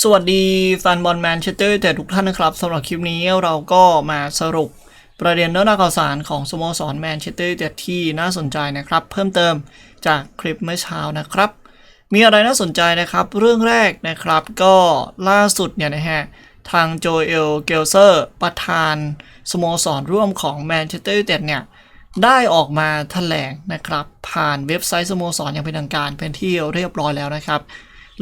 สวัสดีแฟนบอลแมนเชสเตอร์แต่ทุกท่านนะครับสำหรับคลิปนี้เราก็มาสรุปประเด็นเรื่องราวข่าวสารของสโมสรแมนเชสเตอร์แต่ที่น่าสนใจนะครับ เพิ่มเติมจากคลิปเมื่อเช้านะครับ มีอะไรน่าสนใจนะครับ เรื่องแรกนะครับก็ล่าสุดเนี่ยนะฮะทางโจเอลเกลเซอร์ประธานสโมสรร่วมของแมนเชสเตอร์เต็ดเนี่ยได้ออกมาแถลงนะครับ ผ่านเว็บไซต์สโมสรอย่างเป็นทางการเป็นที่เรียบร้อยแล้วนะครับ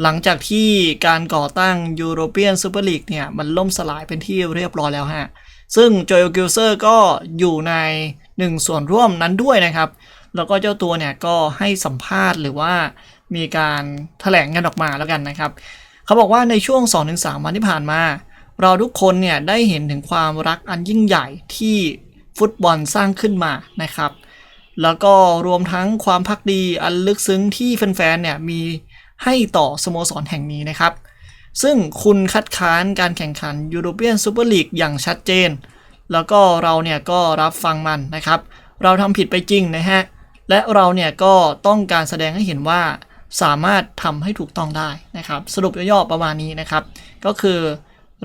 หลังจากที่การก่อตั้งยูโรเปียนซูเปอร์ลีกเนี่ย มันล่มสลายเป็นที่เรียบร้อยแล้วฮะ ซึ่งโจเอลกิลเซอร์ก็อยู่ในหนึ่งส่วนร่วมนั้นด้วยนะครับ แล้วก็เจ้าตัวเนี่ยก็ให้สัมภาษณ์หรือว่ามีการแถลงกันออกมาแล้วกันนะครับ เขาบอกว่าในช่วง 2-3 วันที่ผ่านมา เราทุกคนเนี่ยได้เห็นถึงความรักอันยิ่งใหญ่ที่ฟุตบอลสร้างขึ้นมานะครับ แล้วก็รวมทั้งความพักดีอันลึกซึ้งที่แฟนๆเนี่ยมี ให้ต่อสโมสรแห่งนี้นะครับ ซึ่งคุณคัดค้านการแข่งขันยูโรเปียนซูเปอร์ลีกอย่างชัดเจน แล้วก็เราเนี่ยก็รับฟังมันนะครับ เราทำผิดไปจริงนะฮะ และเราเนี่ยก็ต้องการแสดงให้เห็นว่าสามารถทำให้ถูกต้องได้นะครับ สรุปย่อๆประมาณนี้นะครับ ก็คือ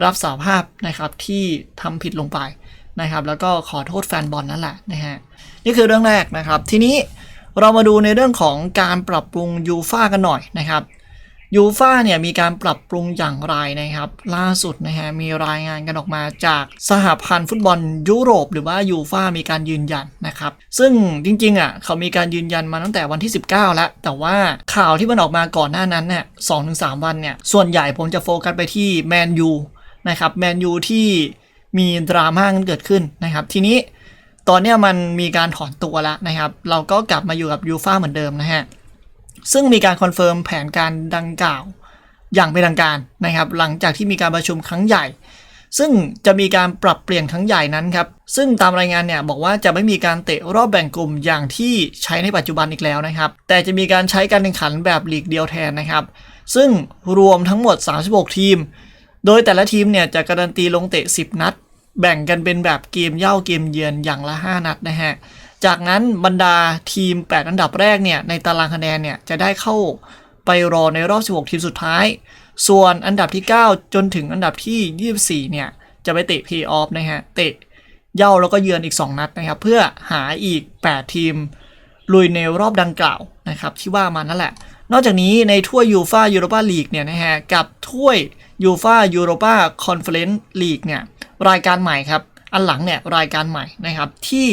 รับสารภาพนะครับที่ทำผิดลงไปนะครับ แล้วก็ขอโทษแฟนบอลนั่นแหละนะฮะนี่คือเรื่องแรกนะครับ ทีนี้ เรามาดูในเรื่องของการปรับปรุงยูฟ่ากันหน่อยนะครับยูฟ่าเนี่ยมีการปรับปรุงอย่างไรนะครับ ล่าสุดนะฮะมีรายงานกันออกมาจากสหพันธ์ฟุตบอลยุโรป หรือว่ายูฟ่ามีการยืนยันนะครับ ซึ่งจริงๆอะเขามีการยืนยันมาตั้งแต่วันที่ 19 แล้ว แต่ว่าข่าวที่มันออกมาก่อนหน้านั้นเนี่ยสองถึงสามวันเนี่ยส่วนใหญ่ผมจะโฟกัสไปที่แมนยูนะครับแมนยูที่มีดราม่ากันเกิดขึ้นนะครับ ทีนี้ ตอนนี้มันมีการถอนตัวแล้วนะครับ เราก็กลับมาอยู่กับยูฟ่าเหมือนเดิมนะฮะ ซึ่งมีการคอนเฟิร์มแผนการดังกล่าวอย่างเป็นทางการนะครับ หลังจากที่มีการประชุมครั้งใหญ่ ซึ่งจะมีการปรับเปลี่ยนครั้งใหญ่นั้นครับ ซึ่งตามรายงานเนี่ยบอกว่าจะไม่มีการเตะรอบแบ่งกลุ่มอย่างที่ใช้ในปัจจุบันอีกแล้วนะครับ แต่จะมีการใช้การแข่งขันแบบลีกเดียวแทนนะครับ ซึ่งรวมทั้งหมด 36 ทีม โดยแต่ละทีมเนี่ยจะการันตีลงเตะ 10 นัด แบ่งกันเป็นแบบเกมเย่าเกมเยือนอย่างละ 5 นัดนะฮะ จากนั้นบรรดาทีม 8 อันดับแรกเนี่ยในตารางคะแนนเนี่ยจะได้เข้าไปรอในรอบ 16 ทีมสุดท้าย ส่วนอันดับที่ 9 จนถึงอันดับที่ 24 เนี่ยจะไปเตะเพย์ออฟนะฮะ เตะเย่าแล้วก็เยือนอีก 2 นัดนะครับ เพื่อหาอีก 8 ทีมลุยในรอบดังกล่าวนะครับที่ว่ามานั่นแหละ นอกจากนี้ในถ้วยยูฟายูโรปาลีกเนี่ยนะฮะกับถ้วย ยูฟายูโรปาคอนเฟอเรนซ์ลีกเนี่ยรายการใหม่ครับ อันหลังเนี่ยรายการใหม่นะครับ ที่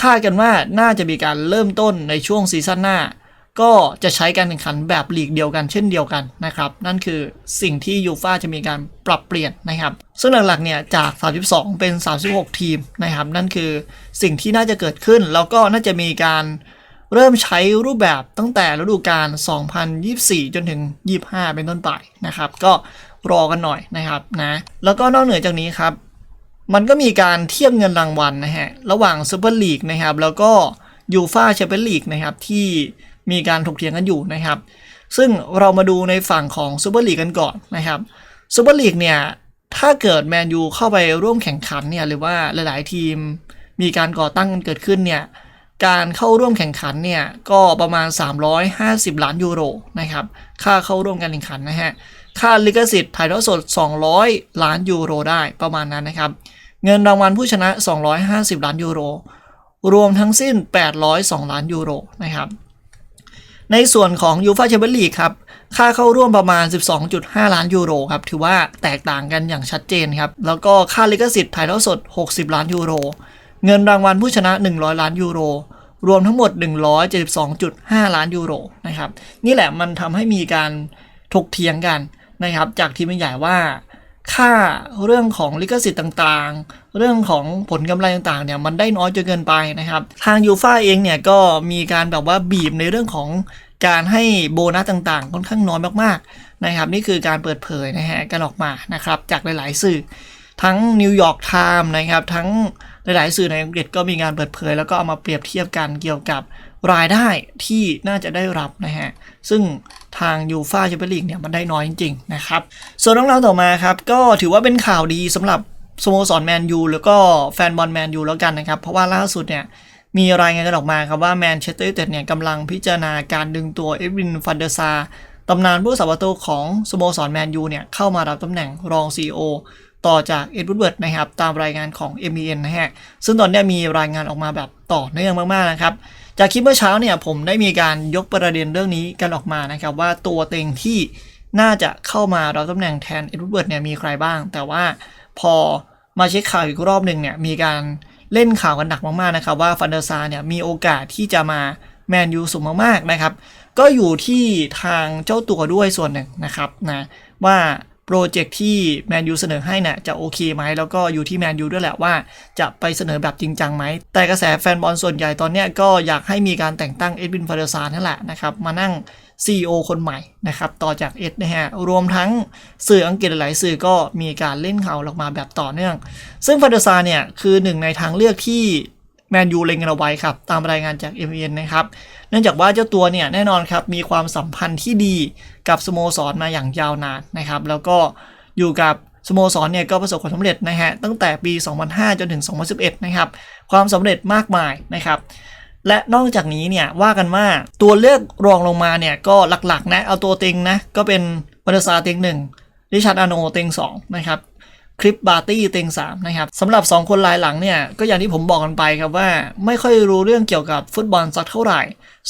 คาดกันว่าน่าจะมีการเริ่มต้นในช่วงซีซั่นหน้า ก็จะใช้การแข่งขันแบบลีกเดียวกันเช่นเดียวกันนะครับ นั่นคือสิ่งที่ยูฟาจะมีการปรับเปลี่ยนนะครับ ซึ่งหลักๆเนี่ยจาก 32 เป็น 36 ทีมนะครับ นั่นคือสิ่งที่น่าจะเกิดขึ้น แล้วก็น่าจะมีการเริ่มใช้รูปแบบตั้งแต่ฤดูกาล2024 จนถึง 25 เป็นต้นไปนะครับ ก็ รอกันหน่อยนะครับนะแล้วก็นอกเหนือจากนี้ครับ มันก็มีการเทียบเงินรางวัลนะฮะระหว่างซูเปอร์ลีกนะครับแล้วก็ยูฟาแชมเปี้ยนลีกนะครับที่มีการถกเถียงกันอยู่นะครับ ซึ่งเรามาดูในฝั่งของซูเปอร์ลีกกันก่อนนะครับซูเปอร์ลีกเนี่ยถ้าเกิดแมนยูเข้าไปร่วมแข่งขันเนี่ยหรือว่าหลาย ๆ ทีมมีการก่อตั้งกันเกิดขึ้นเนี่ยการเข้าร่วมแข่งขันเนี่ยก็ประมาณ 350 ล้านยูโรนะครับค่าเข้าร่วมการแข่งขันนะฮะ ค่าลิขสิทธิ์ถ่ายทอดสด 200 ล้านยูโรได้ประมาณนั้นนะครับ เงินรางวัลผู้ชนะ 250 ล้านยูโร รวมทั้งสิ้น 802 ล้านยูโรนะครับ ในส่วนของยูฟาแชมเปี้ยนลีกครับ ค่าเข้าร่วมประมาณ 12.5 ล้านยูโรครับ ถือว่าแตกต่างกันอย่างชัดเจนครับ แล้วก็ค่าลิขสิทธิ์ถ่ายทอดสด 60 ล้านยูโร เงินรางวัลผู้ชนะ 100 ล้านยูโรรวมทั้งหมด 172.5 ล้านยูโรนะครับ นี่แหละมันทำให้มีการถกเถียงกัน นะครับ จากทีมใหญ่ว่า ค่าเรื่องของลิขสิทธิ์ต่างๆ เรื่องของผลกำไรต่างๆเนี่ยมันได้น้อยจนเกินไปนะครับ ทางยูฟ่าเองเนี่ยก็มีการแบบว่าบีบในเรื่องของการให้โบนัสต่างๆ ค่อนข้างน้อยมากๆนะครับ นี่คือการเปิดเผยนะฮะกันออกมานะครับ จากหลายๆสื่อ ทั้งนิวยอร์กไทม์นะครับ ทั้งหลายๆสื่อในอังกฤษก็มีการเปิดเผย แล้วก็เอามาเปรียบเทียบกันเกี่ยวกับรายได้ที่น่าจะได้รับนะฮะ ซึ่ง ทางยูฟาแชมเปี้ยนลีกเนี่ยมันได้น้อยจริงๆนะครับส่วนเรื่องราวต่อมาครับก็ถือว่าเป็นข่าวดีสำหรับสโมสรแมนยูแล้วก็แฟนบอลแมนยูแล้วกันนะครับ เพราะว่าล่าสุดเนี่ยมีรายงานกันออกมาครับว่าแมนเชสเตอร์ยูไนเต็ดเนี่ยกำลังพิจารณาการดึงตัวเอดวินฟันเดอร์ซาตำนานผู้สาประตูของสโมสรแมนยูเนี่ยเข้ามารับตำแหน่งรอง CEO ต่อจากเอ็ดวูดเวิร์ดนะครับตามรายงานของ MEN นะฮะซึ่งตอนนี้มีรายงานออกมาแบบต่อเนื่องมากๆนะครับ จากคลิปเมื่อเช้าเนี่ยผมได้มีการยกประเด็นเรื่องนี้กันออกมานะครับ ว่าตัวเต็งที่น่าจะเข้ามารับตำแหน่งแทนเอ็ดเวิร์ดเนี่ยมีใครบ้าง แต่ว่าพอมาเช็คข่าวอีกรอบหนึ่งเนี่ยมีการเล่นข่าวกันหนักมากๆนะครับ ว่าฟันเดอร์ซาเนี่ยมีโอกาสที่จะมาแมนยูสูงมากๆนะครับ ก็อยู่ที่ทางเจ้าตัวด้วยส่วนหนึ่งนะครับนะว่า โปรเจกต์ที่แมนยูเสนอให้นี่ยจะโอเคไหมแล้วก็อยู่ที่แมนยูด้วยแหละว่าจะไปเสนอแบบจริงจังไหม แต่กระแสแฟนบอลส่วนใหญ่ตอนนี้ก็อยากให้มีการแต่งตั้งเอ็ดวินฟาเดอร์ซาร์นั่นแหละนะครับ มานั่ง CEO คนใหม่นะครับต่อจากเอ็ดนะฮะรวมทั้งสื่ออังกฤษหลายสื่อก็มีการเล่นข่าวออกมาแบบต่อเนื่อง ซึ่งฟาเดอร์ซาร์เนี่ยคือหนึ่งในทางเลือกที่ แมนยูเล็งกันเอาไว้ครับ ตามรายงานจาก m อ n นะครับ เนื่องจากว่าเจ้าตัวเนี่ยแน่นอนครับ มีความสัมพันธ์ที่ดีกับสโมสรมาอย่างยาวนานนะครับ แล้วก็อยู่กับสโมสรเนี่ยก็ประสบความสำเร็จนะฮะตั้งแต่ปี 2005 จนถึง 2011 นะครับ ความสำเร็จมากมายนะครับและนอกจากนี้เนี่ยว่ากันว่าตัวเลือกรองลงมาเนี่ยก็หลักๆนะเอาตัวเต็งนะก็เป็นบรรซาเต็งหนึ่งริชาร์ดอโนเต็งสองนะครับ คลิปบาร์ตี้เต็ง3นะครับสำหรับ 2 คนรายหลังเนี่ยก็อย่างที่ผมบอกกันไปครับว่า ไม่ค่อยรู้เรื่องเกี่ยวกับฟุตบอลสักเท่าไหร่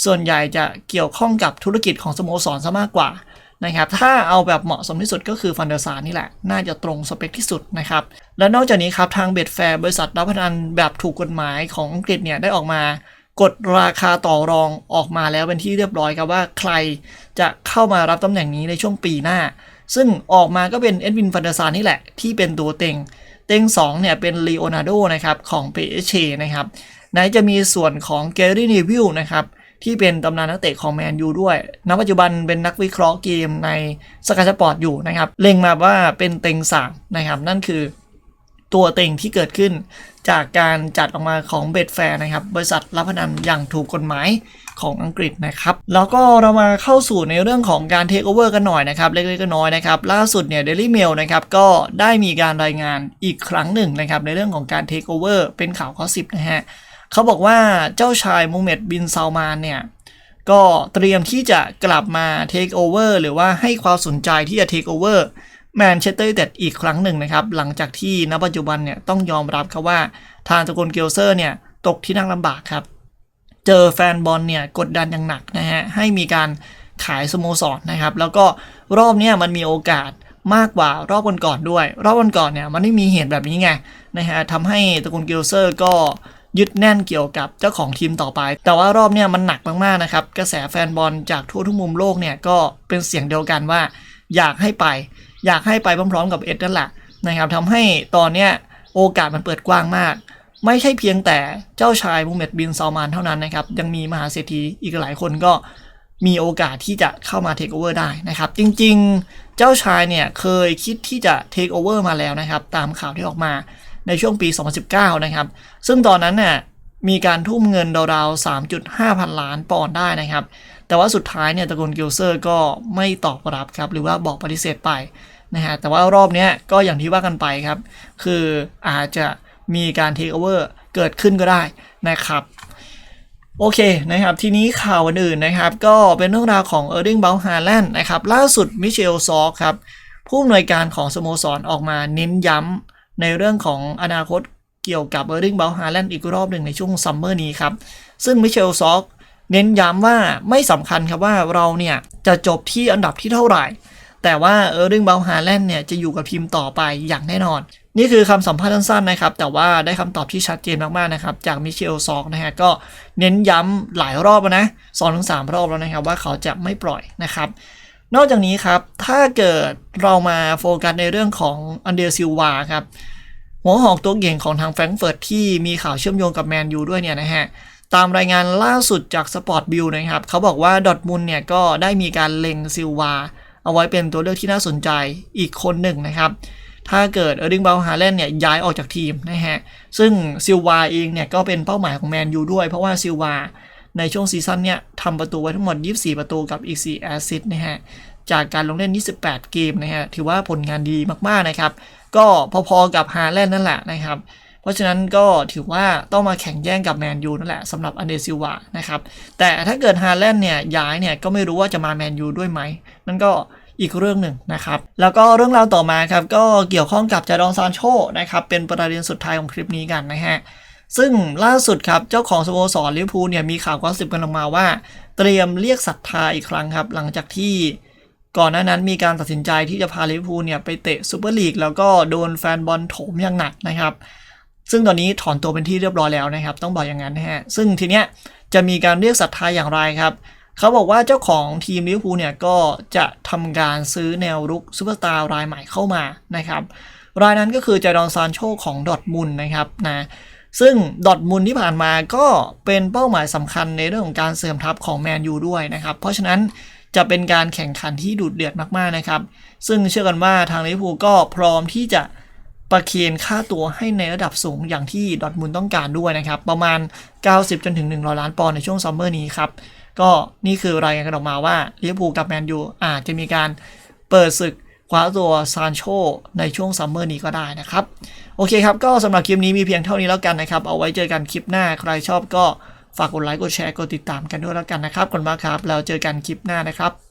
ส่วนใหญ่จะเกี่ยวข้องกับธุรกิจของสโมสรซะมากกว่านะครับถ้าเอาแบบเหมาะสมที่สุดก็คือฟันเดอร์ซานี่แหละ น่าจะตรงสเปคที่สุดนะครับ และนอกจากนี้ครับทางเบ็ดแฟร์บริษัทรับพนันแบบถูกกฎหมายของอังกฤษเนี่ยได้ออกมากดราคาต่อรองออกมาแล้วเป็นที่เรียบร้อยครับว่าใครจะเข้ามารับตำแหน่งนี้ในช่วงปีหน้า ซึ่งออกมาก็เป็นเอ็ดวินฟันเดอร์ซานนี่แหละ ที่เป็นตัวเต็ง เต็ง 2 เนี่ยเป็นลีโอนาร์โดนะครับ ของ p s ชนะครับไหนจะมีส่วนของเกรี่นีวิลนะครับที่เป็นตำนานนักเตะของแมนยูด้วย ณ ปัจจุบันเป็นนักวิเคราะห์เกมในสกายสปอร์ตอยู่นะครับ เล็งมาว่าเป็นเต็งสามนะครับ นั่นคือ ตัวเต็งที่เกิดขึ้น จากการจัดออกมาของเบดแฟร์นะครับ บริษัทรับพนันอย่างถูกกฎหมายของอังกฤษนะครับ แล้วก็เรามาเข้าสู่ในเรื่องของการเทคโอเวอร์กันหน่อยนะครับ เล็กๆก็น้อยนะครับ ล่าสุดเนี่ยเดลี่เมลนะครับ ก็ได้มีการรายงานอีกครั้งหนึ่งนะครับ ในเรื่องของการเทคโอเวอร์เป็นข่าวข้อสิบนะฮะเขาบอกว่าเจ้าชายมูเม็ดบินซาลมานเนี่ยก็เตรียมที่จะกลับมาเทคโอเวอร์หรือว่าให้ความสนใจที่จะเทคโอเวอร์ แมนเชสเตอร์ยูไนเต็ดอีกครั้งหนึ่งนะครับ หลังจากที่ณปัจจุบันเนี่ยต้องยอมรับครับว่าทางตะกูลเกลเซอร์เนี่ยตกที่นั่งลำบากครับ เจอแฟนบอลเนี่ยกดดันอย่างหนักนะฮะให้มีการขายสโมสรนะครับ แล้วก็รอบเนี้ยมันมีโอกาสมากกว่ารอบก่อนๆด้วย รอบก่อนๆเนี่ยมันไม่มีเหตุแบบนี้ไงนะฮะทำให้ตระกูลเกลเซอร์ก็ยึดแน่นเกี่ยวกับเจ้าของทีมต่อไป แต่ว่ารอบเนี้ยมันหนักมากๆนะครับ กระแสแฟนบอลจากทั่วทุกมุมโลกเนี่ยก็เป็นเสียงเดียวกันว่าอยากให้ไป อยากให้ไปพร้อมๆ กับเอ็ดนั่นแหละนะครับทำให้ตอนเนี้ยโอกาสมันเปิดกว้างมาก ไม่ใช่เพียงแต่เจ้าชายมูเม็ดบินซาลมานเท่านั้นนะครับ ยังมีมหาเศรษฐีอีกหลายคนก็มีโอกาสที่จะเข้ามาเทคโอเวอร์ได้นะครับ จริงๆเจ้าชายเนี่ยเคยคิดที่จะเทคโอเวอร์มาแล้วนะครับ ตามข่าวที่ออกมาในช่วงปี 2019 นะครับ ซึ่งตอนนั้นเนี่ย มีการทุ่มเงินราวๆ3.5 พันล้านปอนด์ได้นะครับ แต่ว่าสุดท้ายเนี่ยตระกูลกิลเซอร์ก็ไม่ตอบรับครับหรือว่าบอกปฏิเสธไปนะฮะแต่ว่ารอบนี้ก็อย่างที่ว่ากันไปครับ คืออาจจะมีการเทคโอเวอร์เกิดขึ้นก็ได้นะครับ โอเคนะครับ ทีนี้ข่าวอื่นๆนะครับ ก็เป็นเรื่องราวของเออร์ดิงเบลฮาแลนด์นะครับ ล่าสุดมิเชลซอกครับ ผู้อำนวยการของสโมสรออกมาเน้นย้ำในเรื่องของอนาคต เกี่ยวกับเออร์ดิงเบลฮาแลนด์อีกรอบหนึ่งในช่วงซัมเมอร์นี้ครับ ซึ่งมิเชลซอกเน้นย้ำว่าไม่สำคัญครับว่าเราเนี่ยจะจบที่อันดับที่เท่าไหร่ แต่ว่าเออร์ดิงเบลฮาแลนด์เนี่ยจะอยู่กับทีมต่อไปอย่างแน่นอน นี่คือคำสัมภาษณ์สั้นๆนะครับ แต่ว่าได้คำตอบที่ชัดเจนมากๆนะครับจากมิเชลซอกนะฮะก็เน้นย้ำหลายรอบนะสองถึงสามรอบแล้วนะครับว่าเขาจะไม่ปล่อยนะครับนอกจากนี้ครับ ถ้าเกิดเรามาโฟกัสในเรื่องของอันเดรซิลวาครับ หัวหอกตัวเก่งของทางแฟรงก์เฟิร์ตที่มีข่าวเชื่อมโยงกับแมนยูด้วยเนี่ยนะฮะตามรายงานล่าสุดจากสปอร์ตบิลนะครับ เขาบอกว่าดอทมุนเนี่ยก็ได้มีการเล็งซิลวา เอาไว้เป็นตัวเลือกที่น่าสนใจอีกคนหนึ่งนะครับ ถ้าเกิดเออร์ดิงเบลฮาแลนเนี่ยย้ายออกจากทีมนะฮะ ซึ่งซิลวาเองเนี่ยก็เป็นเป้าหมายของแมนยูด้วย เพราะว่าซิลวาในช่วงซีซั่นเนี่ยทำประตูไว้ทั้งหมด 24 ประตูกับอีก 4 แอสซิสต์นะฮะ จากการลงเล่น 28 เกมนะฮะ ถือว่าผลงานดีมากๆนะครับ ก็พอๆกับฮาแลนด์นั่นแหละนะครับ เพราะฉะนั้นก็ถือว่าต้องมาแข่งแย่งกับแมนยูนั่นแหละสำหรับอันเดซิวานะครับแต่ถ้าเกิดฮาแลนด์เนี่ยย้ายเนี่ยก็ไม่รู้ว่าจะมาแมนยูด้วยไหมนั่นก็อีกเรื่องหนึ่งนะครับ แล้วก็เรื่องราวต่อมาครับ ก็เกี่ยวข้องกับจาดองซานโชนะครับ เป็นประเด็นสุดท้ายของคลิปนี้กันนะฮะ ซึ่งล่าสุดครับ เจ้าของสโมสรลิเวอร์พูลเนี่ยมีข่าวกอสซิบกันออกมาว่า เตรียมเรียกศรัทธาอีกครั้งครับ หลังจากที่ ก่อนหน้านั้นมีการตัดสินใจที่จะพาลิเวอร์พูลเนี่ยไปเตะซูเปอร์ลีกแล้วก็โดนแฟนบอลโถมอย่างหนักนะครับ ซึ่งตอนนี้ถอนตัวเป็นที่เรียบร้อยแล้วนะครับ ต้องบอกอย่างนั้นนะฮะซึ่งทีเนี้ยจะมีการเรียกศรัทธาอย่างไรครับเขาบอกว่าเจ้าของทีมลิเวอร์พูลเนี่ยก็จะทำการซื้อแนวรุกซูเปอร์สตาร์รายใหม่เข้ามานะครับรายนั้นก็คือจดอนซานโชของดอทมุนนะครับนะซึ่งดอทมุนที่ผ่านมาก็เป็นเป้าหมายสำคัญในเรื่องของการเสริมทัพของแมนยูด้วยนะครับเพราะฉะนั้น จะเป็นการแข่งขันที่ดุเดือดมากๆนะครับ ซึ่งเชื่อกันว่าทางลิเวอร์พูลก็พร้อมที่จะประเคนค่าตัวให้ในระดับสูงอย่างที่ดอทมุนต้องการด้วยนะครับ ประมาณ 90 จนถึง 100 ล้านปอนด์ในช่วงซัมเมอร์นี้ครับ ก็นี่คือรายงานกันออกมาว่าลิเวอร์พูลกับแมนยูอาจจะมีการเปิดศึกคว้าตัวซานโชในช่วงซัมเมอร์นี้ก็ได้นะครับ โอเคครับ ก็สำหรับคลิปนี้มีเพียงเท่านี้แล้วกันนะครับ เอาไว้เจอกันคลิปหน้าใครชอบก็ ฝากกดไลค์กดแชร์กดติดตามกันด้วยแล้วกันนะครับขอบคุณมากครับ แล้วเจอกันคลิปหน้านะครับ